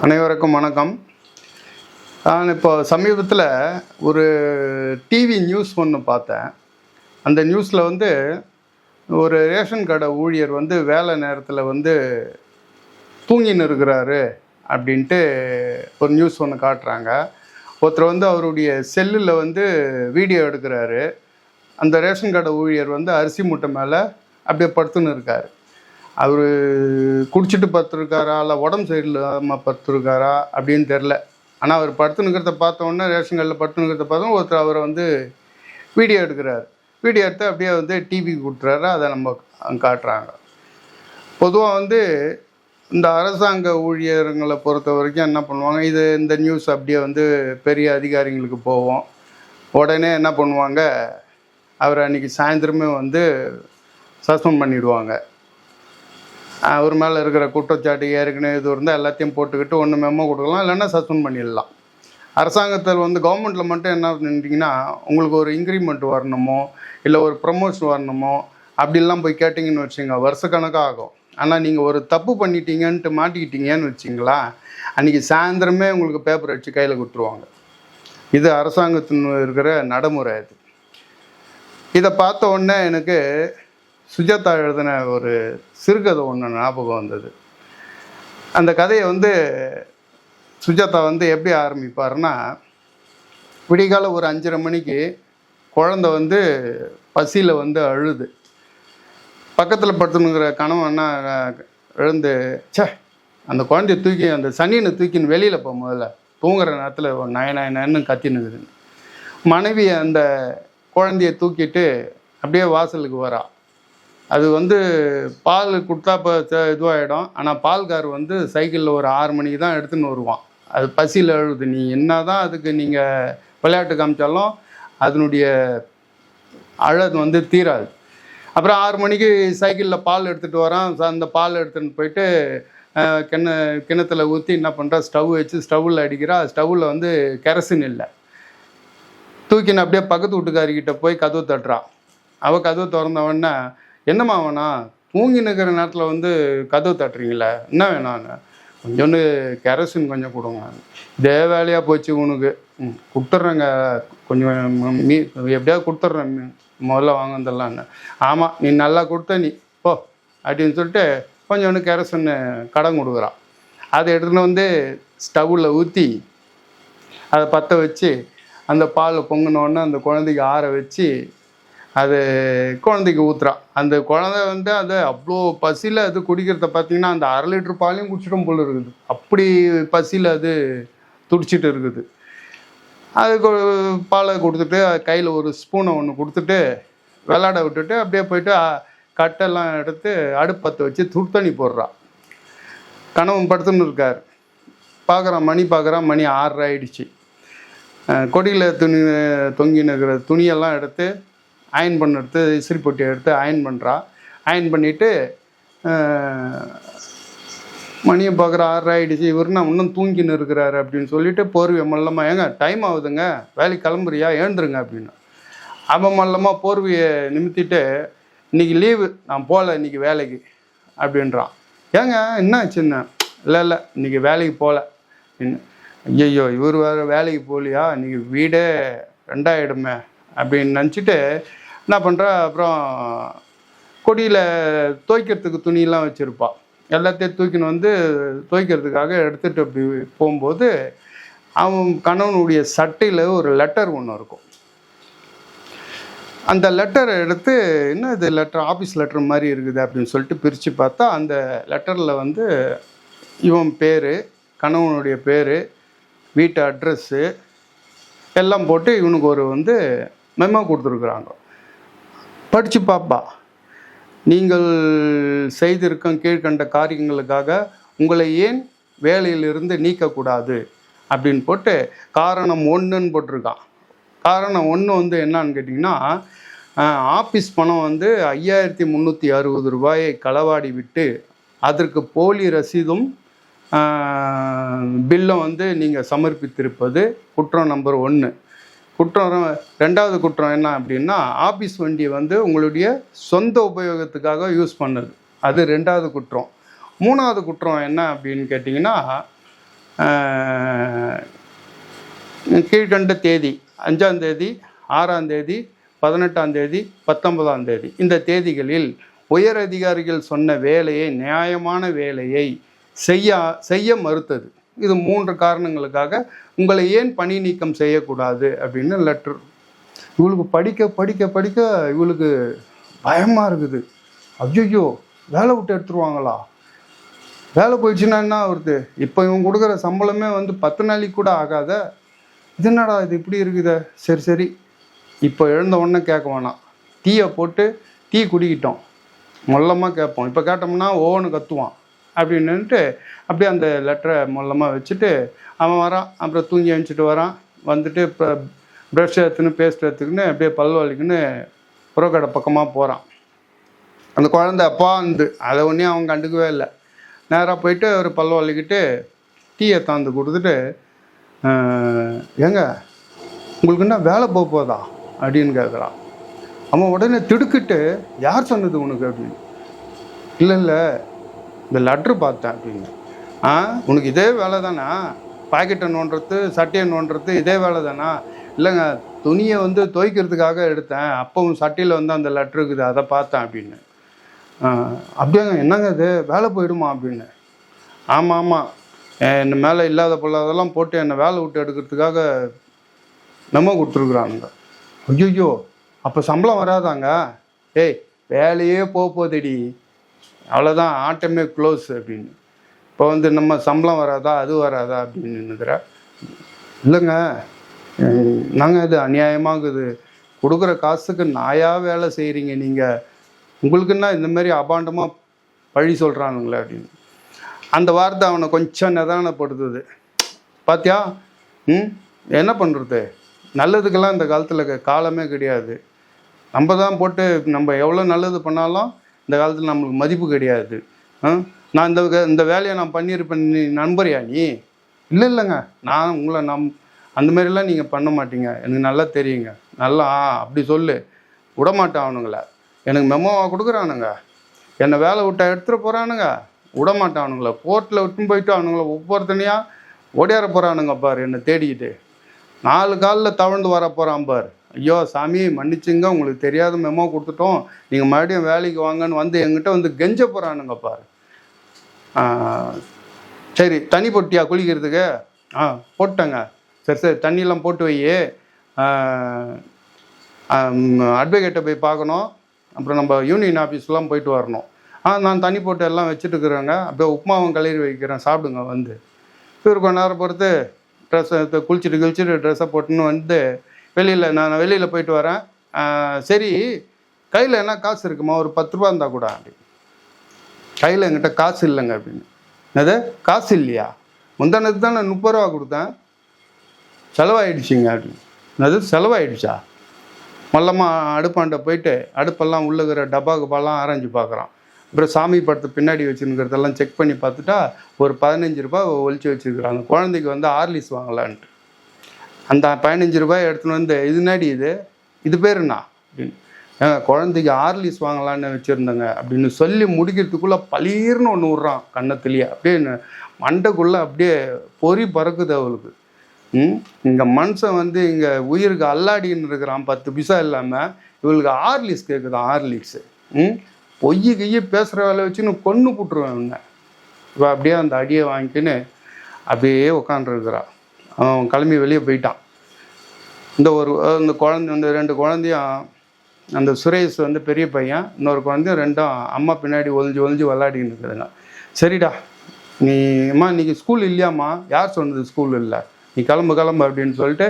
அனைவருக்கும் வணக்கம். நான் இப்போ சமீபத்தில் ஒரு டிவி நியூஸ் ஒன்று பார்த்தேன். அந்த நியூஸில் வந்து ஒரு ரேஷன் கடை ஊழியர் வந்து வேலை நேரத்தில் வந்து தூங்கின்னு இருக்கிறாரு அப்படின்ட்டு ஒரு நியூஸ் ஒன்று காட்டுறாங்க. ஒருத்தர் வந்து அவருடைய செல்லில் வந்து வீடியோ எடுக்கிறாரு. அந்த ரேஷன் கடை ஊழியர் வந்து அரிசி மூட்டை மேலே அப்படியே படுத்துன்னு இருக்கார். அவர் குடிச்சிட்டு படுத்துருக்காரா இல்லை உடம்பு சரியில்லாமல் படுத்துருக்காரா அப்படின்னு தெரில ஆனால் அவர் படுத்துனுக்கிறத பார்த்த உடனே ரேஷன் கடையில் படுத்துனுக்கிறத பார்த்தோம் ஒருத்தர் அவரை வந்து வீடியோ எடுக்கிறார். வீடியோ எடுத்து அப்படியே வந்து டிவிக்கு கொடுத்துறாரு. அதை நம்ம காட்டுறாங்க. பொதுவாக வந்து இந்த அரசாங்க ஊழியர்களை பொறுத்த வரைக்கும் என்ன பண்ணுவாங்க இது இந்த நியூஸ் அப்படியே வந்து பெரிய அதிகாரிங்களுக்கு போவோம் உடனே என்ன பண்ணுவாங்க அவரை அன்றைக்கி சாயந்தரமே வந்து சஸ்பெண்ட் பண்ணிவிடுவாங்க அவர் மேலே இருக்கிற குற்றச்சாட்டு ஏற்கனவே இது இருந்தால் எல்லாத்தையும் போட்டுக்கிட்டு ஒன்று மெமோ கொடுக்கலாம் இல்லைன்னா சஸ்பெண்ட் பண்ணிடலாம். அரசாங்கத்தில் வந்து கவர்மெண்ட்டில் மட்டும் என்ன நினைட்டிங்கன்னா உங்களுக்கு ஒரு இன்க்ரிமெண்ட் வரணுமோ இல்லை ஒரு ப்ரமோஷன் வரணுமோ அப்படிலாம் போய் கேட்டிங்கன்னு வச்சுங்க வருஷக்கணக்காக ஆகும். ஆனால் நீங்கள் ஒரு தப்பு பண்ணிட்டீங்கன்ட்டு மாட்டிக்கிட்டீங்கன்னு வச்சிங்களா அன்றைக்கி சாயந்தரமே உங்களுக்கு பேப்பர் அடித்து கையில் கொடுத்துருவாங்க. இது அரசாங்கத்தின் இருக்கிற நடைமுறை அது. இதை பார்த்த உடனே எனக்கு சுஜாதா எழுதின ஒரு சிறுகதை ஒன்று ஞாபகம் வந்தது. அந்த கதையை வந்து சுஜாதா வந்து எப்படி ஆரம்பிப்பாருன்னா விடிகால ஒரு அஞ்சரை மணிக்கு குழந்த வந்து பசியில் வந்து அழுது. பக்கத்தில் படுத்துனுங்கிற கணவன் எழுந்து சே அந்த குழந்தைய தூக்கி அந்த சனியனை தூக்கின்னு வெளியில் போ முதல்ல. தூங்குற நேரத்தில் நய நய நயன்னு கத்தினுக்குது மனைவி அந்த குழந்தைய தூக்கிட்டு அப்படியே வாசலுக்கு வரா. அது வந்து பால் கொடுத்தா இப்போ இதுவாகிடும் ஆனால் பால்கார் வந்து சைக்கிளில் ஒரு ஆறு மணிக்கு தான் எடுத்துன்னு வருவான். அது பசியில் எழுது. நீ என்ன தான் அதுக்கு நீங்கள் விளையாட்டு காமிச்சாலும் அதனுடைய அழகு வந்து தீராது. அப்புறம் ஆறு மணிக்கு சைக்கிளில் பால் எடுத்துகிட்டு வரான். ச- அந்த பால் எடுத்துகிட்டு போயிட்டு கிண கிணத்துல ஊற்றி என்ன பண்ணுறா ஸ்டவ் வச்சு ஸ்டவ்வில் அடிக்கிறா. ஸ்டவ்வில் வந்து கெரசின் இல்லை. தூக்கின்னு அப்படியே பக்கத்து வீட்டுக்காரிக்கிட்ட போய் கதவு தட்டுறான் அவள் கதவு திறந்தவொடனே என்னம்மா வேணாம் தூங்கி நிற்கிற நேரத்தில் வந்து கதவு தட்டுறீங்களே என்ன வேணாங்க கொஞ்சோண்டு கெரசின் கொஞ்சம் கொடுங்க இதே வேலையாக போச்சு உனக்கு. ம் கொடுத்துட்றேங்க. கொஞ்சம் மீ எப்படியாவது கொடுத்துட்றேன். முதல்ல முதல்ல வாங்கினதெல்லாம்னு ஆமாம் நீ நல்லா கொடுத்த நீ போ அப்படின்னு சொல்லிட்டு கொஞ்சோண்டு கெரசின் கடன் கொடுக்குறான். அதை எடுத்துன்னு வந்து ஸ்டவ்வில் ஊற்றி அதை பற்ற வச்சு அந்த பால் பொங்கினோடனே அந்த குழந்தைக்கு ஆற வச்சு அது குழந்தைக்கு ஊற்றுறா அந்த குழந்தை வந்து அது அவ்வளோ பசியில் அது குடிக்கிறத பார்த்தீங்கன்னா அந்த அரை லிட்டர் பாலையும் குடிச்சிடும் போல் இருக்குது. அப்படி பசியில் அது துடிச்சிட்டு இருக்குது. அதுக்கு பாலை கொடுத்துட்டு கையில் ஒரு ஸ்பூனை ஒன்று கொடுத்துட்டு விளாட விட்டுட்டு அப்படியே போயிட்டு கட்டெல்லாம் எடுத்து அடுப்பத்தை வச்சு துர்த்தண்ணி போடுறா. கணவன் படுத்துன்னு இருக்கார். பார்க்குறான் மணி பார்க்குறான் மணி ஆறரை ஆயிடுச்சு. கொடியில் துணி தொங்கி நிற்கிற துணியெல்லாம் எடுத்து அயன் பண்ண எடுத்து இஸ்திரி பொட்டி எடுத்து அயன் பண்ணுறா அயன் பண்ணிவிட்டு மணியை பார்க்குற ஆறு ஆகிடுச்சு இவர் நான் இன்னும் தூங்கின்னு இருக்கிறாரு அப்படின்னு சொல்லிட்டு போர்வை மல்லமாக ஏங்க டைம் ஆகுதுங்க. வேலைக்கு கிளம்புறியா? ஏழுந்துருங்க அப்படின்னு. அவன் மல்லமாக போர்வையை நிமித்திட்டு இன்னைக்கு லீவு நான் போகல இன்னைக்கு வேலைக்கு அப்படின்றான் ஏங்க என்ன? ஆச்சுன்னு இல்லை இல்லை இன்னைக்கு வேலைக்கு போகல. ஐயோ இவர் வேறு வேலைக்கு போகலையா? இன்னைக்கு வீடே ரெண்டாயிடுமே அப்படின்னு நினச்சிட்டு என்ன பண்ணுறா அப்புறம் கொடியில் துவைக்கிறதுக்கு துணியெல்லாம் வச்சுருப்பாள் எல்லாத்தையும் தூக்கின்னு வந்து துவைக்கிறதுக்காக எடுத்துகிட்டு அப்படி போகும்போது அவன் கணவனுடைய சட்டையில் ஒரு லெட்டர் ஒன்று இருக்கும். அந்த லெட்டரை எடுத்து என்ன இது லெட்டர் ஆஃபீஸ் லெட்டர் மாதிரி இருக்குது அப்படின்னு சொல்லிட்டு பிரித்து பார்த்தா அந்த லெட்டரில் வந்து இவன் பேர் கணவனுடைய பேர் வீட்டு அட்ரஸ்ஸு எல்லாம் போட்டு இவனுக்கு ஒரு வந்து மெமோ கொடுத்துருக்குறாங்க. படித்து பாப்பா. நீங்கள் செய்திருக்கும் கீழ்கண்ட காரியங்களுக்காக உங்களை ஏன் வேலையிலிருந்து நீக்கக்கூடாது? அப்படின்னு போட்டு காரணம் ஒன்றுன்னு போட்டிருக்கான். காரணம் ஒன்று வந்து என்னன்னு கேட்டிங்கன்னா ஆஃபீஸ் பணம் வந்து ஐயாயிரத்தி முந்நூற்றி அறுபது ரூபாயை களவாடி விட்டு அதற்கு போலி ரசீதும் பில்லும் வந்து நீங்கள் சமர்ப்பித்திருப்பது குற்றம் நம்பர் ஒன்று குற்றம் ரெண்டாவது குற்றம் என்ன அப்படின்னா ஆஃபீஸ் வண்டியை வந்து உங்களுடைய சொந்த உபயோகத்துக்காக யூஸ் பண்ணது. அது ரெண்டாவது குற்றம். மூணாவது குற்றம் என்ன அப்படின்னு கேட்டிங்கன்னா கீழ்கண்ட தேதி அஞ்சாந்தேதி ஆறாந்தேதி ஆறாம் தேதி பதினெட்டாம் தேதி பத்தொன்பதாம் தேதி. இந்த தேதிகளில் உயர் அதிகாரிகள் சொன்ன வேலையை நியாயமான வேலையை செய்ய செய்ய மறுத்தது. இது மூன்று காரணங்களுக்காக உங்களை ஏன் பணி நீக்கம் செய்யக்கூடாது அப்படின்னு லெட்டர் இவளுக்கு படிக்க படிக்க படிக்க இவளுக்கு பயமாக இருக்குது. ஐயோ வேலை விட்டு எடுத்துருவாங்களா? வேலை போயிடுச்சுன்னா என்ன வருது இப்போ இவங்க கொடுக்குற சம்பளமே வந்து பத்து நாளைக்கு கூட ஆகாத. இது என்னடா இது இப்படி இருக்குதே? சரி சரி. இப்போ எழுந்த உடனே கேட்க வேணாம். டீயை போட்டு டீ குடிக்கிட்டோம். மொல்லமாக கேட்போம். இப்போ கேட்டோம்னா ஓவனு கத்துவான். அப்படின்னுட்டு அப்படியே அந்த லெட்டரை மொல்லமாக வச்சுட்டு அவன் வரான். அப்புறம் தூங்கி எழுந்துச்சிட்டு வரான். வந்துட்டு இப்போ ப்ரஷ் எடுத்துன்னு பேஸ்ட் எடுத்துக்கின்னு அப்படியே பல் வலிக்குன்னு புறக்கடை பக்கமாக போகிறான் அந்த குழந்தை அப்பா வந்து அதை ஒன்றையும் அவன் கண்டுக்கவே இல்லை. நேராக போயிட்டு ஒரு பல் வலிக்கிட்டு டீயை தாந்து கொடுத்துட்டு ஏங்க உங்களுக்கு என்ன வேலை போக போதா? அப்படின்னு கேட்குறான் அவன் உடனே திடுக்கிட்டு யார் சொன்னது உனக்கு? அப்படின்னு. இல்லை இல்லை இந்த லெட்ரு பார்த்தேன் அப்படின்னு. ஆ உனக்கு இதே வேலை தானா? பாக்கெட்டை நோண்டுறது சட்டையை நோண்டுறது இதே வேலை தானா? இல்லைங்க துணியை வந்து துவைக்கிறதுக்காக எடுத்தேன். அப்பவும் சட்டையில் வந்து அந்த லெட்ரு இருக்குது அதை பார்த்தேன் அப்படின்னு. அப்படியாங்க என்னங்க இது? வேலை போயிடுமா அப்படின்னு. ஆமாம் ஆமாம் என்னை மேலே இல்லாத பொல்லாதெல்லாம் போட்டு என்னை வேலை விட்டு எடுக்கிறதுக்காக மெமோ கொடுத்துருக்குறானுங்க ஐயோ அப்போ சம்பளம் வராதாங்க? ஏய் வேலையே போக போகுதுடி. அவ்வளோதான் ஆட்டமே க்ளோஸ் அப்படின்னு. இப்போ வந்து நம்ம சம்பளம் வராதா அது வராதா அப்படின்னு நினைக்கிற. இல்லைங்க நாங்கள் இது அநியாயமாகுது. கொடுக்குற காசுக்கு நாயாக வேலை செய்கிறீங்க நீங்கள் உங்களுக்குன்னா இந்த மாதிரி அபாண்டமாக பழி சொல்கிறானுங்களே அப்படின்னு. அந்த வார்த்தை அவனை கொஞ்சம் நிதானப்படுத்துது. பாத்தியா? ம்? என்ன பண்ணுறது நல்லதுக்கெல்லாம் இந்த காலத்தில் காலமே கிடையாது. நம்ம தான் போட்டு நம்ம எவ்வளோ நல்லது பண்ணாலும் இந்த காலத்தில் நம்மளுக்கு மதிப்பு கிடையாது. ஆ? நான் இந்த வே- இந்த வேலையை நான் பண்ணியிருப்பேன் நீ நண்பரியா நீ? இல்லை இல்லைங்க. நான் உங்களை நம் அந்த மாதிரிலாம் நீங்கள் பண்ண மாட்டீங்க. எனக்கு நல்லா தெரியுங்க. நல்லா அப்படி சொல்லு. விடமாட்டேன் அவனுங்களை. எனக்கு மெமோவாக கொடுக்குறானுங்க. என்னை வேலை விட்டா எடுத்துகிட்டு போகிறானுங்க விடமாட்டேன் அவனுங்கள. கோர்ட்டில் விட்டுன்னு போயிட்டு அவனுங்கள ஒவ்வொருத்தனையாக ஓடியார போகிறானுங்க பார் என்னை தேடிக்கிட்டு. நாலு காலில் தவழ்ந்து வர போகிறான் பார். ஐயோ சாமி மன்னிச்சுங்க உங்களுக்கு தெரியாத மெமோ கொடுத்துட்டோம். நீங்கள் மறுபடியும் வேலைக்கு வாங்கன்னு வந்து எங்கிட்ட வந்து கெஞ்ச போகிறானுங்க பாரு. சரி தண்ணி போட்டியா குளிக்கிறதுக்கு? ஆ போட்டேங்க. சரி சரி தண்ணியெல்லாம் போட்டு வை. அட்வொகேட்டை போய் பார்க்கணும். அப்புறம் நம்ம யூனியன் ஆஃபீஸ்லாம் போயிட்டு வரணும். ஆ நான் தண்ணி போட்டு எல்லாம் வச்சுட்டு இருக்கிறேங்க அப்படியே உப்புமாவும் கலரி வைக்கிறேன். சாப்பிடுங்க வந்து. இவர் கொஞ்ச நேரம் பொறுத்து ட்ரெஸ்ஸை குளிச்சுட்டு குளிச்சுட்டு ட்ரெஸ்ஸை போட்டுன்னு வந்து வெளியில் நான் வெளியில் போயிட்டு வரேன். சரி கையில் என்ன காசு இருக்குமா? ஒரு பத்து ரூபா இருந்தால் கூட. அப்படி கையில் என்கிட்ட காசு இல்லைங்க அப்படின்னு. அது காசு இல்லையா? முந்தானது தான் நான் முப்பது ரூபா கொடுத்தேன். செலவாயிடுச்சிங்க அப்படின்னு. அது செலவாயிடுச்சா? மொல்லமாக அடுப்பாண்ட போயிட்டு அடுப்பெல்லாம் உள்ள இருக்கிற டப்பா கப்பாலாம் ஆராய்ஞ்சு பார்க்குறான். அப்புறம் சாமி படத்தை பின்னாடி வச்சுருக்கிறதெல்லாம் செக் பண்ணி பார்த்துட்டா ஒரு பதினஞ்சு ரூபாய் ஒழிச்சு வச்சுருக்குறாங்க. குழந்தைக்கு வந்து ஆர்லிஸ் வாங்கலான்ட்டு. அந்த பதினஞ்சு ரூபாய் எடுத்துன்னு வந்து இது நாடி இது? இது பேர் என்ன? அப்படின்னு. குழந்தைக்கு ஆர்லிஸ் வாங்கலான்னு வச்சுருந்தேங்க அப்படின்னு சொல்லி முடிக்கிறதுக்குள்ளே பளீர்னு ஒன்று விட்றான் கன்னத்துலேயே. அப்படியே மண்டைக்குள்ளே அப்படியே பொறி பறக்குது அவளுக்கு. ம்? இங்கே மனுஷன் வந்து இங்கே உயிருக்கு அல்லாடின்னு இருக்கிறான் பத்து பிசா இல்லாமல் இவளுக்கு ஆர்லிஸ் கேட்குதான் ஆர்லிக்ஸு ம்? பொய் கிய்ய பேசுகிற வேலை வச்சுன்னு கொன்று கூட்டுருவேன் உன்னை இவள் அப்படியே அந்த அடியை வாங்கிக்கின்னு அப்படியே உட்காந்துருக்குறான் அவன் கிளம்பி வெளியே போயிட்டான். இந்த ஒரு இந்த குழந்தை இந்த ரெண்டு குழந்தையும் அந்த சுரேஷ் வந்து பெரிய பையன் இன்னொரு குழந்தையும் ரெண்டும் அம்மா பின்னாடி ஒளிஞ்சு ஒளிஞ்சு விளாடின்னு இருக்குதுங்க. சரிடா நீ அம்மா இன்னைக்கு ஸ்கூல் இல்லையாம்மா? யார் சொன்னது ஸ்கூல் இல்லை? நீ கிளம்பு கிளம்பு அப்படின்னு சொல்லிட்டு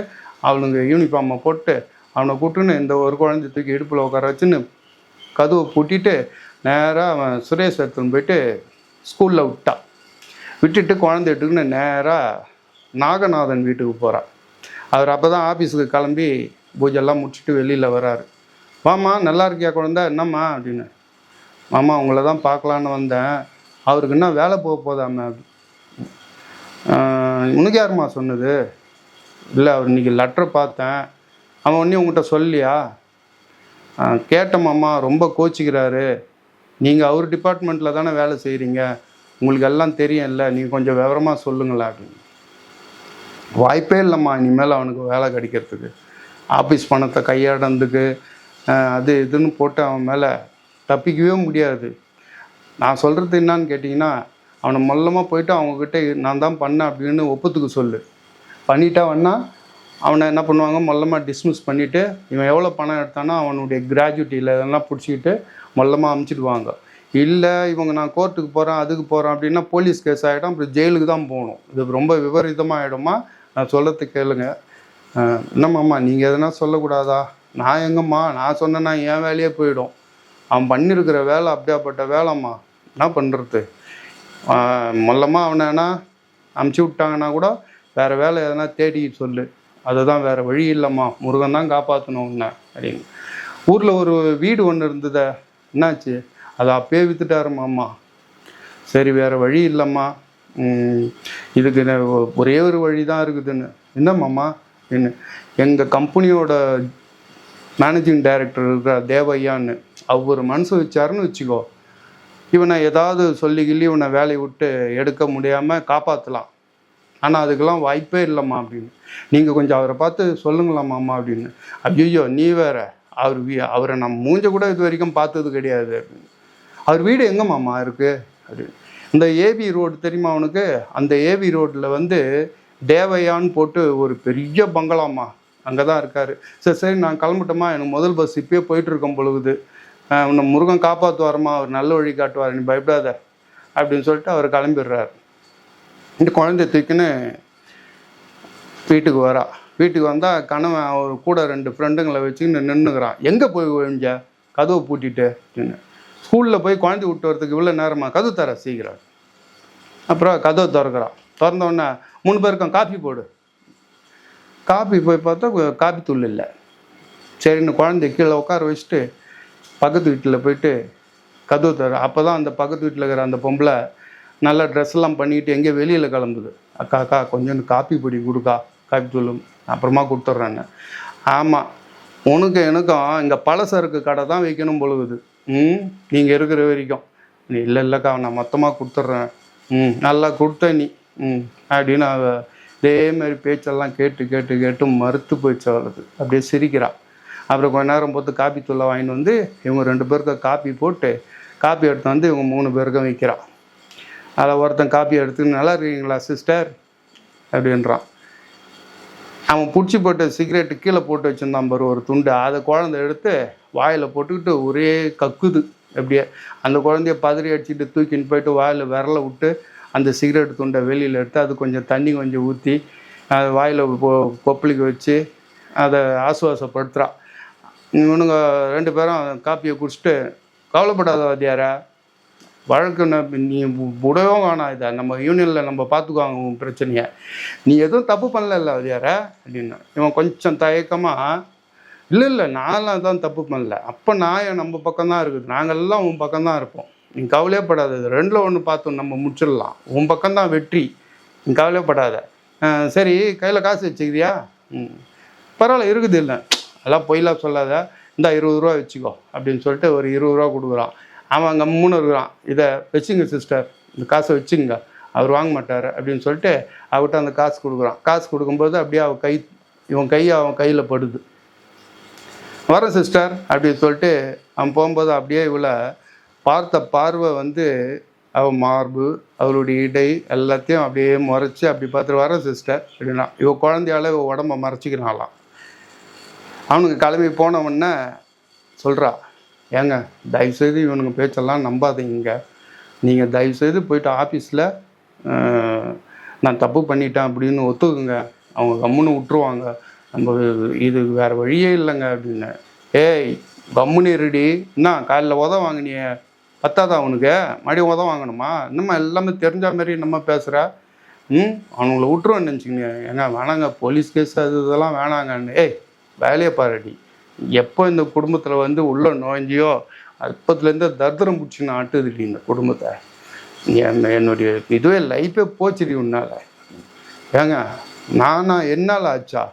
அவனுங்க யூனிஃபார்மை போட்டு அவனை கூட்டுன்னு இந்த ஒரு குழந்தை தூக்கி இடுப்பில் உட்கார வச்சுன்னு கதவை பூட்டிட்டு நேராக அவன் சுரேஷ் எடுத்துன்னு போயிட்டு ஸ்கூலில் விட்டான். விட்டுட்டு குழந்தை எடுத்துக்கின்னு நேராக நாகநாதன் வீட்டுக்கு போகிறான் அவர் அப்போ தான் ஆஃபீஸுக்கு கிளம்பி பூஜெல்லாம் முடிச்சுட்டு வெளியில் வராரு வாம்மா நல்லா இருக்கியா குழந்த? என்னம்மா? அப்படின்னு. மாமா உங்களை தான் பார்க்கலான்னு வந்தேன். அவருக்கு என்ன வேலை போக போதாமே? அப்படி. உனக்கு யாரும்மா சொன்னது? இல்லை அவர் இன்னைக்கு லெட்டரை பார்த்தேன். அவன் ஒன்றும் உங்கள்கிட்ட சொல்லியா? கேட்டமாம்மா மாமா. ரொம்ப கோச்சிக்கிறாரு. நீங்கள் அவர் டிபார்ட்மெண்ட்டில் தானே வேலை செய்கிறீங்க உங்களுக்கு எல்லாம் தெரியும்ல. நீங்கள் கொஞ்சம் விவரமாக சொல்லுங்களேன். அப்படின்னு. வாய்ப்பே இல்லைம்மா இனிமேல் அவனுக்கு வேலை கிடைக்கிறதுக்கு. ஆஃபீஸ் பணத்தை கையாடுறதுக்கு அது இதுன்னு போட்டு அவன் மேலே தப்பிக்கவே முடியாது. நான் சொல்கிறது என்னன்னு கேட்டிங்கன்னா அவனை மொல்லமாக போயிட்டு அவங்கக்கிட்ட நான் தான் பண்ணேன் அப்படின்னு ஒப்புத்துக்க சொல்லு. பண்ணிட்டா வேணா அவனை என்ன பண்ணுவாங்க மொல்லமாக டிஸ்மிஸ் பண்ணிவிட்டு இவன் எவ்வளோ பணம் எடுத்தானோ அவனுடைய கிராஜுவிட்டியில் இதெல்லாம் பிடிச்சிக்கிட்டு மொல்லமாக அமுச்சிடுவாங்க. இல்லை இவங்க நான் கோர்ட்டுக்கு போகிறேன் அதுக்கு போகிறேன் அப்படின்னா போலீஸ் கேஸ் ஆகிடும் அப்புறம் ஜெயிலுக்கு தான் போகணும். இது ரொம்ப விபரீதமாக ஆகிடுமா நான் சொல்கிறது கேளுங்க. என்னம்மாம்மா நீங்கள் எதனா சொல்லக்கூடாதா? நான் எங்கம்மா நான் சொன்னேன்னா என் வேலையே போயிடும். அவன் பண்ணியிருக்கிற வேலை அப்படியாப்பட்ட வேலைம்மா. என்ன பண்ணுறது மொல்லமாக அவனை என்ன அமுச்சு விட்டாங்கன்னா கூட வேறு வேலை எதனா தேடி சொல்லு. அதுதான் வேறு வழி இல்லைம்மா. முருகன் தான் காப்பாற்றணும் உன்னை அப்படின்னு. ஊரில் ஒரு வீடு ஒன்று இருந்ததே என்னாச்சு? அதை அப்பயே வித்துட்டாருமாம்மா. சரி வேறு வழி இல்லைம்மா. இதுக்கு ஒரே ஒரு வழி தான் இருக்குதுன்னு என்னம்மாம்மா என்ன? எங்கள் கம்பெனியோட மேனேஜிங் டைரக்டர் இருக்கிற தேவையான்னு. அவர் மனசு வச்சாருன்னு வச்சுக்கோ. இவனை ஏதாவது சொல்லி கிள்ளி இவனை வேலையை விட்டு எடுக்க முடியாமல் காப்பாற்றலாம் ஆனால் அதுக்கெல்லாம் வாய்ப்பே இல்லைம்மா அப்படின்னு. நீங்கள் கொஞ்சம் அவரை பார்த்து சொல்லுங்களாம்மா அப்படின்னு. ஐயோ நீ வேற. அவர் வீ அவரை நம்ம மூஞ்ச கூட இது வரைக்கும் பார்த்தது கிடையாது அப்படின்னு. அவர் வீடு எங்கம்மாம்மா இருக்குது அப்படின்னு இந்த ஏபி ரோடு தெரியுமா அவனுக்கு அந்த ஏபி ரோட்டில் வந்து தேவையான்னு போட்டு ஒரு பெரிய பங்களாம்மா அங்கே தான் இருக்கார். சரி சரி நான் கிளம்பட்டோமா? எனக்கு முதல் பஸ் இப்பயே போயிட்டுருக்கோம் பொழுது. உன்னை முருகன் காப்பாற்றுவாரம்மா அவர் நல்ல வழி காட்டுவார் நீ பயப்படாத அப்படின்னு சொல்லிட்டு அவர் கிளம்பிடுறாரு. இந்த குழந்தைய தூக்கின்னு வீட்டுக்கு வரா. வீட்டுக்கு வந்தால் கணவன் அவர் கூட ரெண்டு ஃப்ரெண்டுங்களை வச்சுக்கின்னு நின்றுக்கிறான் எங்கே போய் ஒழிஞ்ச கதவை பூட்டிட்டு அப்படின்னு. ஸ்கூலில் போய் குழந்தை விட்டு வரதுக்கு இவ்வளோ நேரமாக கதவு தர சீக்கிரம். அப்புறம் கதவை திறக்கிறான். திறந்தோடனே மூணு பேருக்கும் காஃபி போடு. காஃபி போய் பார்த்தா கு- காபி தூள் இல்லை. சரின்னு குழந்தைய கீழே உட்கார வச்சுட்டு பக்கத்து வீட்டில் போயிட்டு கதவு தர அப்போ தான் அந்த பக்கத்து வீட்டில் இருக்கிற அந்த பொம்பளை நல்ல ட்ரெஸ்லாம் பண்ணிக்கிட்டு எங்கேயோ வெளியில் கிளம்புது. அக்கா அக்கா கொஞ்சோண்டு காப்பி பொடி கொடுக்கா காப்பி தூளும். அப்புறமா கொடுத்துட்றாங்க ஆமாம் உனக்கு எனக்கும் இங்கே பலசரக்கு கடை தான் வைக்கணும் பொழுது. ம் நீங்கள் இருக்கிற வரைக்கும். நீ இல்லை இல்லைக்கா நான் மொத்தமாக கொடுத்துட்றேன். ம் நல்லா கொடுத்த நீ. ம் அப்படின்னு அவ இதே மாதிரி பேச்செல்லாம் கேட்டு கேட்டு கேட்டு மறுத்து போயிடுச்சு அவளுக்கு அப்படியே சிரிக்கிறா. அப்புறம் கொஞ்ச நேரம் போட்டு காப்பி தூளை வாங்கிட்டு வந்து இவங்க ரெண்டு பேருக்கும் காப்பி போட்டு காப்பி எடுத்து வந்து இவங்க மூணு பேருக்கும் வைக்கிறா. அதில் ஒருத்தன் காப்பி எடுத்து நல்லா இருக்கீங்களா சிஸ்டர்? அப்படின்றான். அவன் பிடிச்சி போட்ட சிகரெட்டு கீழே போட்டு வச்சுருந்தான் பாரு ஒரு துண்டு. அதை குழந்தை எடுத்து வாயில் போட்டுக்கிட்டு ஒரே கக்குது. அப்படியே அந்த குழந்தைய பதறி அடிச்சுட்டு தூக்கின்னு போயிட்டு வாயில் விரல விட்டு அந்த சிகரெட் துண்டை வெளியில் எடுத்து அது கொஞ்சம் தண்ணி கொஞ்சம் ஊற்றி அது வாயில் கொப்பளிக்க வச்சு அதை ஆசுவாசப்படுத்துகிறா இவனுங்க ரெண்டு பேரும் காப்பியை குடிச்சிட்டு கவலைப்படாத வாத்தியாரா வழக்கு நீ விடவே வேணாம் இதை. நம்ம யூனியனில் நம்ம பார்த்துக்குவாங்க உன் பிரச்சனையை. நீ எதுவும் தப்பு பண்ணல வாத்தியாரா அப்படின்னு. இவன் கொஞ்சம் தயக்கமாக இல்லை இல்லை நான்லாம் தான் தப்பு பண்ணல. அப்போ நான் நம்ம பக்கம் தான் இருக்குது. நாங்கள்லாம் உன் பக்கம் தான் இருப்போம். நீ கவலையப்படாத இது ரெண்டில் ஒன்று பார்த்து நம்ம முடிச்சிடலாம். உன் பக்கம் தான் வெற்றி. நீ கவலையப்படாத சரி கையில் காசு வச்சுக்கிறியா? ம். பரவாயில்ல இருக்குது இல்லை. எல்லாம் பொய்லாம் சொல்லாத. இந்தா இருபது ரூபா வச்சுக்கோ அப்படின்னு சொல்லிட்டு ஒரு இருபது ரூபா கொடுக்குறான். அவன் அங்கே மூணு இருக்கிறான். இதை வச்சுங்க சிஸ்டர் இந்த காசை வச்சுங்க. அவர் வாங்க மாட்டார் அப்படின்னு சொல்லிட்டு அவர்கிட்ட அந்த காசு கொடுக்குறான். காசு கொடுக்கும்போது அப்படியே அவன் கை இவன் கை அவன் கையில் படுது. வரேன் சிஸ்டர் அப்படின்னு சொல்லிட்டு அவன் போகும்போது அப்படியே இவளை பார்த்த பார்வை வந்து அவள் மார்பு அவளுடைய இடை எல்லாத்தையும் அப்படியே முறைச்சி அப்படி பார்த்துட்டு வரேன் சிஸ்டர் அப்படின்னா இவ குழந்தையால இவ உடம்ப மறைச்சிக்கிறாங்களாம் அவனுக்கு கிளம்பி போனவொடனே சொல்கிறா ஏங்க தயவுசெய்து இவனுங்க பேச்செல்லாம் நம்பாதீங்க. நீங்கள் தயவுசெய்து போயிட்டு ஆஃபீஸில் நான் தப்பு பண்ணிட்டேன் அப்படின்னு ஒத்துக்குங்க. அவங்க கம்முன்னு விட்டுருவாங்க. நம்ம இது வேறு வழியே இல்லைங்க அப்படின்னு. ஏய் கம்முனி ரெடி என்ன காலையில் உத வாங்கினியே. பத்தாதா அவனுக்கு மறுபடியும் உத வாங்கணுமா? இன்னும் எல்லாமே தெரிஞ்ச மாதிரி நம்ம பேசுகிற ம் அவனுங்களை விட்டுருவேன்னு நினச்சிக்கோங்க ஏங்க வேணாங்க போலீஸ் கேஸ் அது இதெல்லாம் வேணாங்கன்னு. ஏய் வேலையை பாருடி. எப்போ இந்த குடும்பத்தில் வந்து உள்ளே நோஞ்சியோ அப்பத்துலேருந்து தர்தரம் பிடிச்சி ஆட்டுதுடி இந்த குடும்பத்தை. என் என்னுடைய இதுவே லைஃபே போச்சுடி உன்னால். ஏங்க நானா என்னால் ஆச்சா?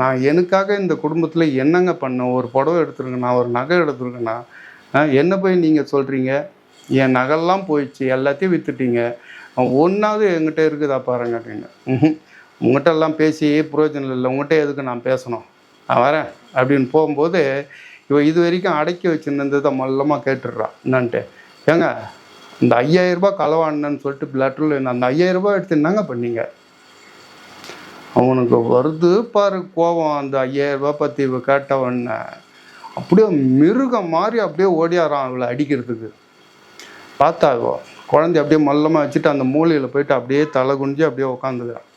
நான் எனக்காக இந்த குடும்பத்தில் என்னங்க பண்ணேன் ஒரு புடவை எடுத்துருக்கேன்? ஒரு நகை எடுத்துருக்கேண்ணா என்ன போய் நீங்கள் சொல்கிறீங்க என் நகைலாம் போயிடுச்சு எல்லாத்தையும் விற்றுட்டீங்க ஒன்றாவது என்கிட்ட இருக்குதா பாருங்க அப்படின்னு. உங்கள்கிட்ட எல்லாம் பேசி பிரயோஜனம் இல்லை. உங்கள்கிட்ட எதுக்கு நான் பேசணும்? நான் வரேன் அப்படின்னு போகும்போது இவன் இது வரைக்கும் அடக்கி வச்சுருந்ததை மல்லமாக கேட்டுடுறா. என்னன்ட்டு. ஏங்க இந்த ஐயாயிரரூபா ரூபாய் சொல்லிட்டு லெட்டரில் அந்த ஐயாயிரம் ரூபாய் எடுத்து என்னங்க பண்ணீங்க? அவனுக்கு வருது பாரு கோபம் அந்த ஐயாயிரம் ரூபாய் பற்றி இவ கேட்டவன அப்படியே மிருகம் மாதிரி அப்படியே ஓடியாரான் அவளை அடிக்கிறதுக்கு. பார்த்தா குழந்தை அப்படியே மல்லமாக வச்சுட்டு அந்த மூலையில் போயிட்டு அப்படியே தலை குனிஞ்சு அப்படியே உட்காந்துக்கிறான்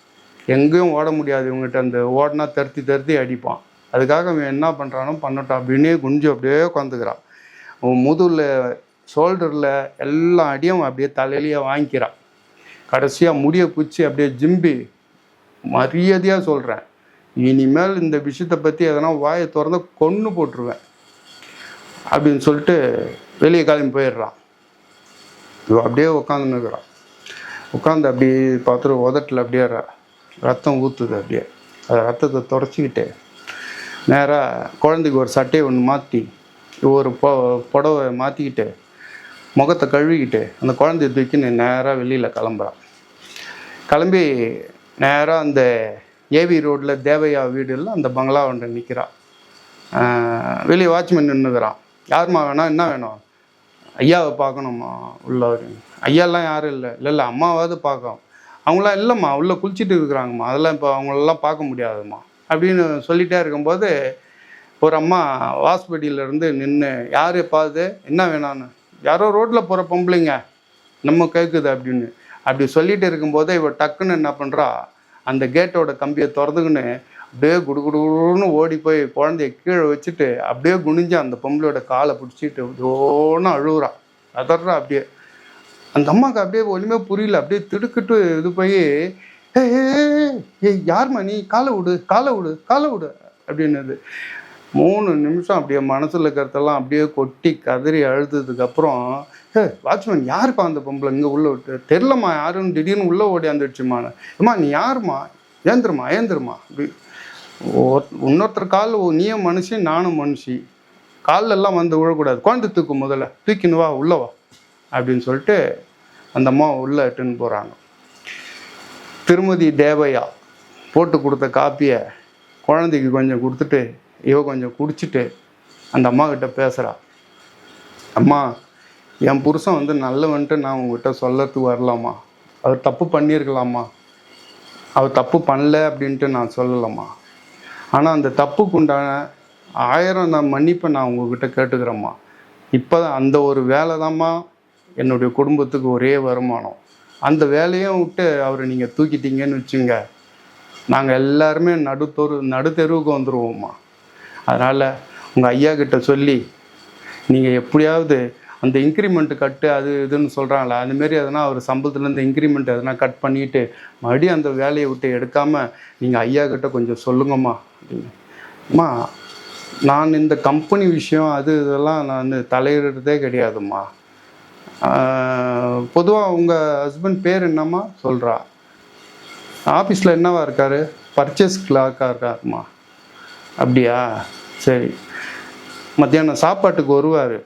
எங்கேயும் ஓட முடியாது இவங்ககிட்ட அந்த ஓடினா தருத்தி தருத்தி அடிப்பான். அதுக்காக அவன் என்ன பண்ணுறானோ பண்ணட்டும் அப்படின்னே குனிஞ்சு அப்படியே உட்காந்துக்கிறான் அவன் முதுகில் ஷோல்டரில் எல்லா அடியும் அப்படியே தலையிலேயே வாங்கிக்கிறான் கடைசியாக முடிய குச்சி அப்படியே ஜிம்பி மரியாதையாக சொல்கிறேன் இனிமேல் இந்த விஷயத்தை பற்றி எதனா வாயை திறந்து கொன்று போட்டுருவேன். அப்படின்னு சொல்லிட்டு வெளியே கிளம்பி போயிடுறான். இவ அப்படியே உட்காந்துன்னுக்குறான் உட்காந்து அப்படியே பார்த்துட்டு உதட்டில் அப்படியே ரத்தம் ஊற்றுது அப்படியே. அந்த ரத்தத்தை தொடச்சிக்கிட்டு நேராக குழந்தைக்கு ஒரு சட்டையை ஒன்று மாற்றி ஒரு பொ புடவை மாற்றிக்கிட்டு முகத்தை கழுவிக்கிட்டு அந்த குழந்தைய தூக்கின்னு நேராக வெளியில் கிளம்புறான். கிளம்பி நேராக அந்த ஏவி ரோட்டில் தேவையா வீடுல அந்த பங்களா ஒன்று நிற்கிறான் வெளியே வாட்ச்மேன் நின்றுக்கிறான் யாரும்மா வேணாம் என்ன வேணும்? ஐயாவை பார்க்கணுமா? உள்ளவர் ஐயாலாம் யாரும் இல்லை. இல்லை இல்லை அம்மாவாவது பார்க்கணும். அவங்களாம் இல்லைம்மா உள்ளே குளிச்சுட்டு இருக்கிறாங்கம்மா. அதெல்லாம் இப்போ அவங்களெல்லாம் பார்க்க முடியாதும்மா. அப்படின்னு சொல்லிட்டே இருக்கும்போது ஒரு அம்மா வாஸ்படியிலேருந்து நின்று யார் பாது என்ன வேணான்னு? யாரோ ரோட்டில் போகிற பொம்பளைங்க. நம்ம கேட்குது அப்படின்னு. அப்படி சொல்லிட்டு இருக்கும்போது இவ டக்குன்னு என்ன பண்ணுறா அந்த கேட்டோட கம்பியை திறந்துக்கின்னு அப்படியே குடுகுடுன்னு ஓடி போய் குழந்தைய கீழே வச்சுட்டு அப்படியே குனிஞ்சு அந்த பொம்பளையோட காலை பிடிச்சிட்டு தோணும் அழுகுறா. அதர்றா அப்படியே. அந்த அம்மாவுக்கு அப்படியே ஒன்றுமே புரியல. அப்படியே திடுக்கிட்டு இது போய் ஏய் யார்மா நீ? காலை விடு காலை விடு காலை விடு அப்படின்னது. மூணு நிமிஷம் அப்படியே மனசில் இருக்கிறதெல்லாம் அப்படியே கொட்டி கதறி அழுததுக்கப்புறம் வாட்ச்மேன் யாருப்பா அந்த பொம்பளை? இங்கே உள்ளே விட்டு. தெரிலம்மா யாருன்னு திடீர்னு உள்ளே ஓடி அம்மா நீ யாரும்மா? ஏந்திரமா ஏந்திரமா. அப்படி. ஒரு- இன்னொருத்தர் கால் நீயும் மனுஷன் நானும் மனுஷி. காலில் எல்லாம் வந்து விழக்கூடாது. குழந்தை தூக்கு முதல்ல. தூக்கின்னு வா உள்ளவா அப்படின்னு சொல்லிட்டு அந்த அம்மா உள்ளே இட்டுன்னு போகிறாங்க திருமதி தேவையா போட்டு கொடுத்த காப்பியை குழந்தைக்கு கொஞ்சம் கொடுத்துட்டு இவ கொஞ்சம் குடிச்சிட்டு அந்த அம்மா கிட்ட பேசுகிறா அம்மா என் புருஷன் வந்து நல்லவன்ட்டு நான் உங்ககிட்ட சொல்லறதுக்கு வரலாமா? அவர் தப்பு பண்ணியிருக்கலாமா? அவர் தப்பு பண்ணல அப்படின்ட்டு நான் சொல்லலாமா? ஆனால் அந்த தப்புக்கு உண்டான ஆயிரம் நான் மன்னிப்பை நான் உங்ககிட்ட கேட்டுக்கிறேம்மா. இப்போ அந்த ஒரு வேலை தாம்மா என்னுடைய குடும்பத்துக்கு ஒரே வருமானம். அந்த வேலையும் விட்டு அவரை நீங்கள் தூக்கிட்டீங்கன்னு வச்சுங்க. நாங்கள் எல்லாருமே நடுத்தொரு நடுத்தெருவுக்கு வந்துடுவோம்மா அதனால் உங்கள் ஐயா கிட்ட சொல்லி நீங்கள் எப்படியாவது அந்த இன்க்ரிமெண்ட் கட்டு அது இதுன்னு சொல்கிறாங்களா அந்தமாரி எதனா அவர் சம்பளத்துலேருந்து இன்க்ரிமெண்ட் எதனா கட் பண்ணிவிட்டு மறுபடியும் அந்த வேலையை விட்டு எடுக்காமல் நீங்கள் ஐயா கிட்ட கொஞ்சம் சொல்லுங்கம்மா அப்படின்னு. அம்மா நான் இந்த கம்பெனி விஷயம் அது இதெல்லாம் நான் தலையிடுறதே கிடையாதும்மா. பொதுவாக உங்கள் ஹஸ்பண்ட் பேர் என்னம்மா? சொல்கிறா ஆஃபீஸில் என்னவா இருக்கார்? பர்ச்சேஸ் கிளாக்காக இருக்காருமா அப்படியா? சரி. மத்தியானம் சாப்பாட்டுக்கு வருவார்.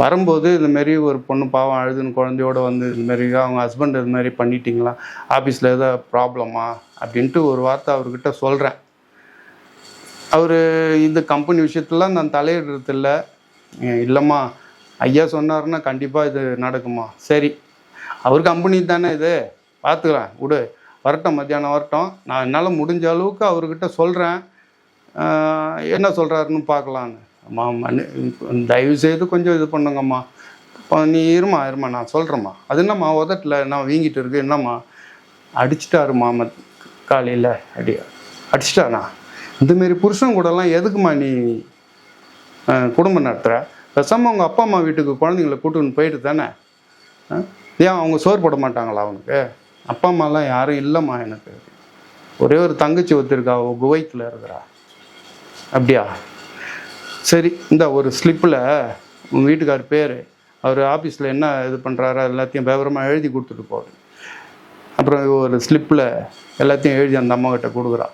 வரும்போது இந்த மாரி ஒரு பொண்ணு பாவம் அழுதுன்னு குழந்தையோட வந்து இந்த அவங்க ஹஸ்பண்ட் இது மாதிரி பண்ணிட்டீங்களா? ஆஃபீஸில் ஏதோ ப்ராப்ளமா அப்படின்ட்டு ஒரு வார்த்தை அவர்கிட்ட சொல்கிறேன் அவர் இந்த கம்பெனி விஷயத்துலாம் நான் தலையிடுறது இல்லை இல்லைம்மா. ஐயா சொன்னார்னா கண்டிப்பாக இது நடக்குமா சரி. அவர் கம்பெனி தானே இது? பார்த்துக்கலாம் விடு. வரட்டும் மத்தியானம் வரட்டும். நான் என்னால் முடிஞ்ச அளவுக்கு அவர்கிட்ட சொல்கிறேன் என்ன சொல்கிறாருன்னு பார்க்கலான்னு அம்மா மன்னி தயவு செய்து கொஞ்சம் இது பண்ணுங்கம்மா. இப்போ நீ இருமா இருமா நான் சொல்கிறேம்மா அது என்னம்மா உதட்டில் என்ன வீங்கிட்டு இருக்கு என்னம்மா? அடிச்சிட்டாருமா மத் காலையில். அடி அடிச்சிட்டானா? இந்தமாரி புருஷன் கூடலாம் எதுக்குமா நீ குடும்பம் நடத்துகிற பேசாமல் உங்கள் அப்பா அம்மா வீட்டுக்கு குழந்தைங்கள கூட்டுன்னு போயிட்டு தானே? ஏன் அவங்க சோறு போட மாட்டாங்களா அவனுக்கு? அப்பா அம்மாலாம் யாரும் இல்லைம்மா எனக்கு. ஒரே ஒரு தங்கச்சி ஒருத்தருக்கா குவைத்தில் இருக்கிறா. அப்படியா? சரி இந்த ஒரு ஸ்லிப்பில் உங்கள் வீட்டுக்கார் பேர் அவர் ஆஃபீஸில் என்ன இது பண்ணுறாரோ எல்லாத்தையும் விவரமாக எழுதி கொடுத்துட்டு போகுது அப்புறம் ஒரு ஸ்லிப்பில் எல்லாத்தையும் எழுதி அந்த அம்மாக்கிட்ட கொடுக்குறான் கொடுக்குறா.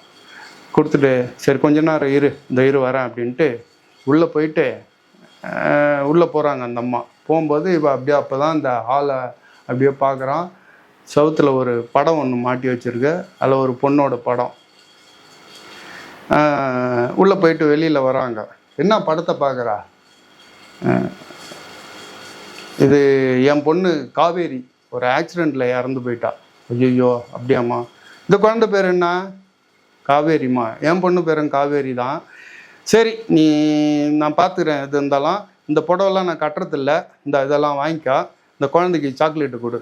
கொடுத்துட்டு சரி கொஞ்ச நேரம் இரு இந்த இரு வரேன் அப்படின்ட்டு உள்ளே போயிட்டு உள்ளே போகிறாங்க அந்த அம்மா. போகும்போது இப்போ அப்படியே அப்போ தான் இந்த ஹாலை அப்படியே பார்க்குறான் சவுத்தில் ஒரு படம் ஒன்று மாட்டி வச்சிருக்கு. அதில் ஒரு பொண்ணோட படம். உள்ளே போயிட்டு வெளியில் வராங்க. என்ன படத்தை பார்க்குறா? இது என் பொண்ணு காவேரி ஒரு ஆக்சிடெண்ட்டில் இறந்து போயிட்டா. ஐயோ அப்படியாம்மா. இந்த குழந்தை பேர் என்ன? காவேரிம்மா. என் பொண்ணு பேரும் காவேரி தான் சரி நீ நான் பார்த்துக்கிறேன் இது இருந்தாலும் இந்த புடவெல்லாம் நான் கட்டுறதில்ல. இந்த இதெல்லாம் வாங்கிக்கோ. இந்த குழந்தைக்கு சாக்லேட்டு கொடு.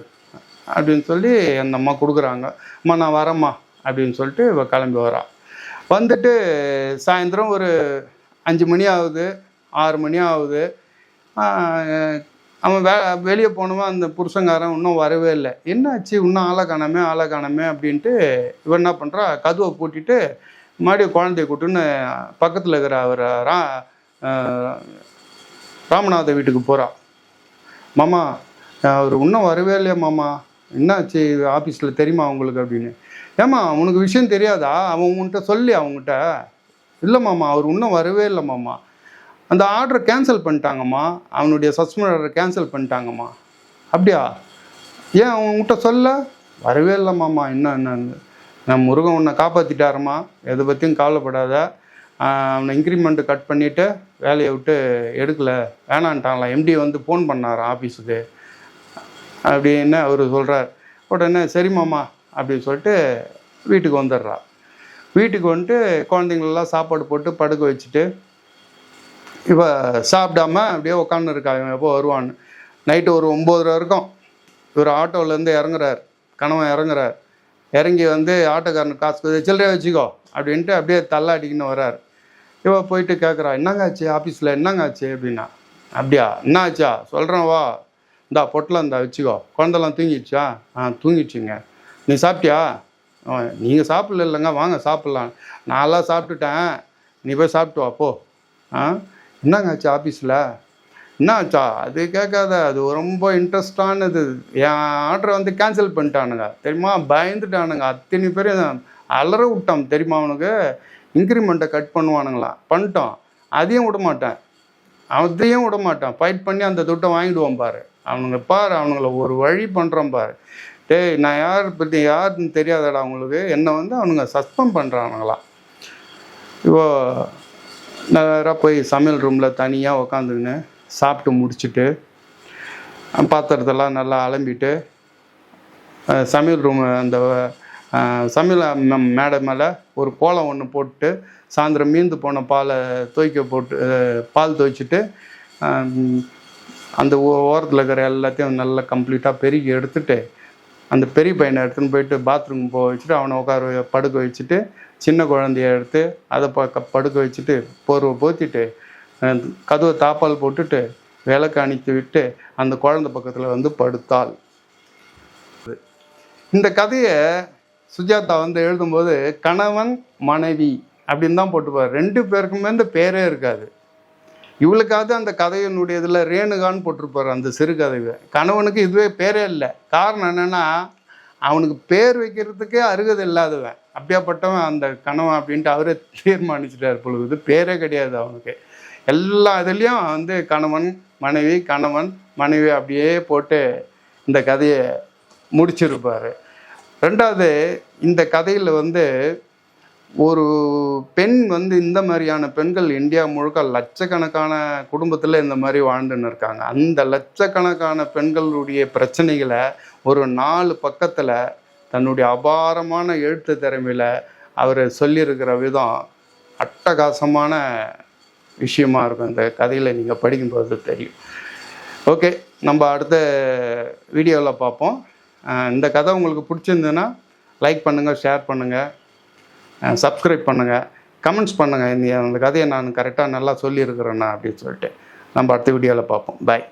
அப்படின்னு சொல்லி அந்த அம்மா கொடுக்குறாங்க. அம்மா நான் வரேம்மா. அப்படின்னு சொல்லிட்டு இவ கிளம்பி வரா வந்துட்டு சாயந்தரம் ஒரு அஞ்சு மணி ஆகுது ஆறு மணி ஆகுது. அவன் வே வெளியே போனவன் அந்த புருஷங்காரன் இன்னும் வரவே இல்லை. என்னாச்சு? இன்னும் ஆளை காணாமே ஆளை காணாமே அப்படின்ட்டு இவன் என்ன பண்ணுறா கதவை பூட்டிட்டு மறுபடியும் குழந்தைய கூட்டுன்னு பக்கத்தில் இருக்கிற அவர் ரா ராமநாத வீட்டுக்கு போகிறா மாமா அவர் இன்னும் வரவே இல்லையா மாமா? என்னாச்சு? ஆஃபீஸில் தெரியுமா அவங்களுக்கு அப்படின்னு. ஏம்மா உனக்கு விஷயம் தெரியாதா? அவன் உன்கிட்ட சொல்லி அவங்ககிட்ட இல்லை மாமா அவர் இன்னும் வரவே இல்லை மாமா. அந்த ஆர்டரை கேன்சல் பண்ணிட்டாங்கம்மா. அவனுடைய சஸ்பெண்ட் ஆர்டரை கேன்சல் பண்ணிட்டாங்கம்மா. அப்படியா? ஏன் அவங்ககிட்ட சொல்ல? வரவே இல்லை மாமா என்ன என்னன்னு. நான் முருகன் உன்னை காப்பாற்றிட்டாரம்மா எதை பற்றியும் கவலைப்படாத. அவனை இன்க்ரிமெண்ட்டு கட் பண்ணிவிட்டு வேலையை விட்டு எடுக்கலை. வேணான்ட்டாங்களாம் எம்டி வந்து ஃபோன் பண்ணாராம் ஆஃபீஸுக்கு அப்படின்னு அவர் சொல்கிறார் உடனே சரி மாமா அப்படின்னு சொல்லிட்டு வீட்டுக்கு வந்துடுறா. வீட்டுக்கு வந்துட்டு குழந்தைங்களெல்லாம் சாப்பாடு போட்டு படுக்க வச்சுட்டு இவ சாப்பிடாம அப்படியே உட்காந்து இருக்கா இவன் எப்போ வருவான்னு. நைட்டு ஒரு ஒம்போதரை இருக்கும். இவர் ஆட்டோவிலேருந்து இறங்குறார். கணவன் இறங்குறார். இறங்கி வந்து ஆட்டோக்காரனுக்கு காசு கொடுத்து வச்சுக்கோ அப்படின்ட்டு அப்படியே தள்ளாடிக்கின்னு வர்றார். இவ போயிட்டு கேட்குறா என்னங்க ஆச்சு? ஆஃபீஸில் என்னங்க ஆச்சு? அப்படின்னா அப்படியா என்ன ஆச்சா? சொல்கிறேன் வா. இந்தா பொட்டலாம் இந்தா வச்சுக்கோ. குழந்தெல்லாம் தூங்கிடுச்சா? ஆ தூங்கிடுச்சுங்க. நீ சாப்பிட்டியா? நீங்கள் சாப்பிடல இல்லைங்க. வாங்க சாப்பிட்லாம். நான்லாம் சாப்பிட்டுட்டேன். நீ போய் சாப்பிட்டு வா போ. ஆ என்னங்க ஆச்சு ஆஃபீஸில் என்ன ஆச்சா? அது கேட்காத. அது ரொம்ப இன்ட்ரெஸ்டானது. என் ஆர்டரை வந்து கேன்சல் பண்ணிட்டானுங்க. தெரியுமா? பயந்துட்டானுங்க. அத்தனை பேரும் அலற விட்டான். தெரியுமா அவனுக்கு? இன்க்ரிமெண்ட்டை கட் பண்ணுவானுங்களாம் பண்ணிட்டோம் அதையும் விட மாட்டேன். அதையும் விட மாட்டான். ஃபைட் பண்ணி அந்த துட்டை வாங்கிடுவான் பாரு. அவனுங்க பாரு அவனுங்கள ஒரு வழி பண்ணுறான் பாரு. டேய் நான் யார் பற்றி யாருன்னு தெரியாதடா அவங்களுக்கு என்னை வந்து அவனுங்க சஸ்பெண்ட் பண்ணுறானுங்களாம் இப்போ நேராக போய் சமையல் ரூமில் தனியாக உக்காந்துக்கின்னு சாப்பிட்டு முடிச்சுட்டு பாத்திரத்தெல்லாம் நல்லா அலம்பிட்டு சமையல் ரூம் அந்த சமையல் மேடை மேலே ஒரு கோலம் ஒன்று போட்டு சாயந்தரம் மீந்து போன பாலை துவைக்க போட்டு பால் துவைச்சிட்டு அந்த ஓரத்தில் இருக்கிற எல்லாத்தையும் நல்லா கம்ப்ளீட்டாக பெருகி எடுத்துட்டு அந்த பெரிய பையனை எடுத்துன்னு போயிட்டு பாத்ரூம் போக வச்சுட்டு அவனை உட்கார படுக்க வச்சுட்டு சின்ன குழந்தைய எடுத்து அதை ப படுக்க வச்சுட்டு போர்வை போத்திட்டு கதவை தாப்பால் போட்டுட்டு விளக்கு அணித்து விட்டு அந்த குழந்தை பக்கத்தில் வந்து படுத்தாள். இந்த கதையை சுஜாதா வந்து எழுதும்போது கணவன் மனைவி அப்படின்னு தான் போட்டுப்பார். ரெண்டு பேருக்குமே இந்த பேரே இருக்காது. இவளுக்காவது அந்த கதையினுடைய இதில் ரேணுகான்னு போட்டிருப்பார் அந்த சிறுகதைவை கணவனுக்கு இதுவே பேரே இல்லை. காரணம் என்னென்னா அவனுக்கு பேர் வைக்கிறதுக்கே அருகதை இல்லாதவன். அப்படியாப்பட்டவன் அந்த கணவன் அப்படின்ட்டு அவரே தீர்மானிச்சிட்டார் பொழுது. பேரே கிடையாது அவனுக்கு. எல்லா இதுலேயும் வந்து கணவன் மனைவி கணவன் மனைவி அப்படியே போட்டு இந்த கதையை முடிச்சிருப்பார். ரெண்டாவது இந்த கதையில் வந்து ஒரு பெண் வந்து இந்த மாதிரியான பெண்கள் இந்தியா முழுக்க லட்சக்கணக்கான குடும்பத்தில் இந்த மாதிரி வாழ்ந்துன்னு இருக்காங்க. அந்த லட்சக்கணக்கான பெண்களுடைய பிரச்சனைகளை ஒரு நாலு பக்கத்தில் தன்னுடைய அபாரமான எழுத்து திறமையில் அவர் சொல்லியிருக்கிற விதம் அட்டகாசமான விஷயமா இருக்கும். இந்த கதையில் நீங்கள் படிக்கும்போது தெரியும். ஓகே நம்ம அடுத்த வீடியோவில் பார்ப்போம். இந்த கதை உங்களுக்கு பிடிச்சிருந்ததுன்னா லைக் பண்ணுங்கள் ஷேர் பண்ணுங்கள் சப்ஸ்கிரைப் பண்ணுங்கள் கமெண்ட்ஸ் பண்ணுங்கள் இந்த அந்த கதையை நான் கரெக்டாக நல்லா சொல்லியிருக்கிறேண்ணா அப்படின்னு சொல்லிட்டு நம்ம அடுத்த வீடியோவில் பார்ப்போம். பாய்